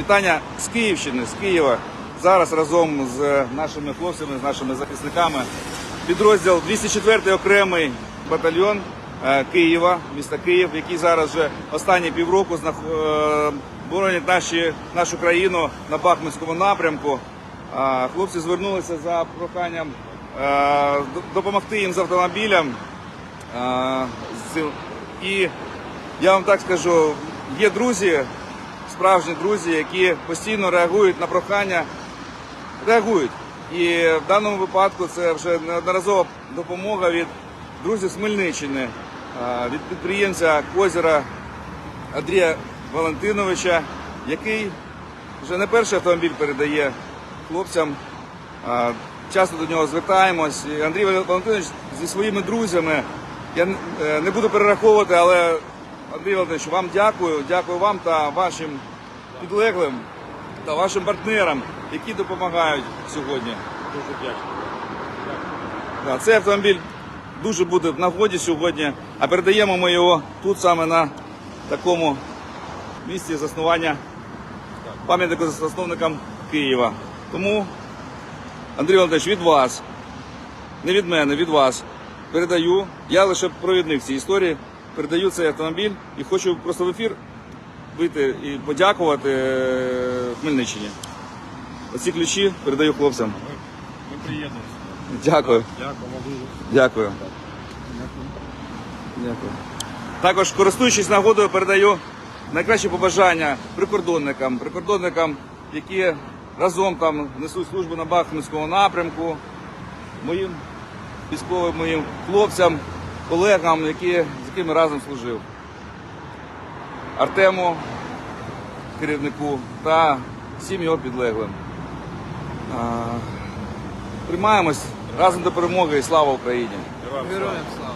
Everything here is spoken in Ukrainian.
Вітання з Київщини, з Києва. Зараз разом з нашими хлопцями, з нашими захисниками. Підрозділ 204 окремий батальйон е, Києва, міста Київ, який зараз вже останні півроку е, боронять наші, нашу країну на Бахмутському напрямку. Хлопці звернулися за проханням е, допомогти їм з автомобілем. І я вам так скажу, є друзі, справжні друзі, які постійно реагують на прохання, реагують. І в даному випадку це вже неодноразова допомога від друзів з Хмельниччини, від підприємця Козіра Андрія Валентиновича, який вже не перший автомобіль передає хлопцям. Часто до нього звертаємось. І Андрій Валентинович зі своїми друзями. Я е, не буду перераховувати, але Андрій Валентинович, вам дякую. Дякую вам та вашим підлеглим та вашим партнерам, які допомагають сьогодні. Дуже вдячний. Да, Цей автомобіль дуже буде в нагоді сьогодні, а передаємо ми його тут саме на такому місці заснування пам'ятнику засновникам Києва. Тому, Андрій Валентинович, від вас, не від мене, від вас, передаю. Я лише провідник цій історії, передаю цей автомобіль і хочу просто в ефір вийти і подякувати е, Хмельниччині. Оці ключі передаю хлопцям. Ми, приєднуємося. Дякую. Дякуємо дуже. Дякую. Дякую. Також, користуючись нагодою, передаю найкращі побажання прикордонникам, прикордонникам, які разом там несуть службу на Бахмутському напрямку, моїм військовим моїм хлопцям, колегам, які, з якими разом служив. Артему, керівнику та всім його підлеглим. Приймаємось разом до перемоги і слава Україні! Героям слава.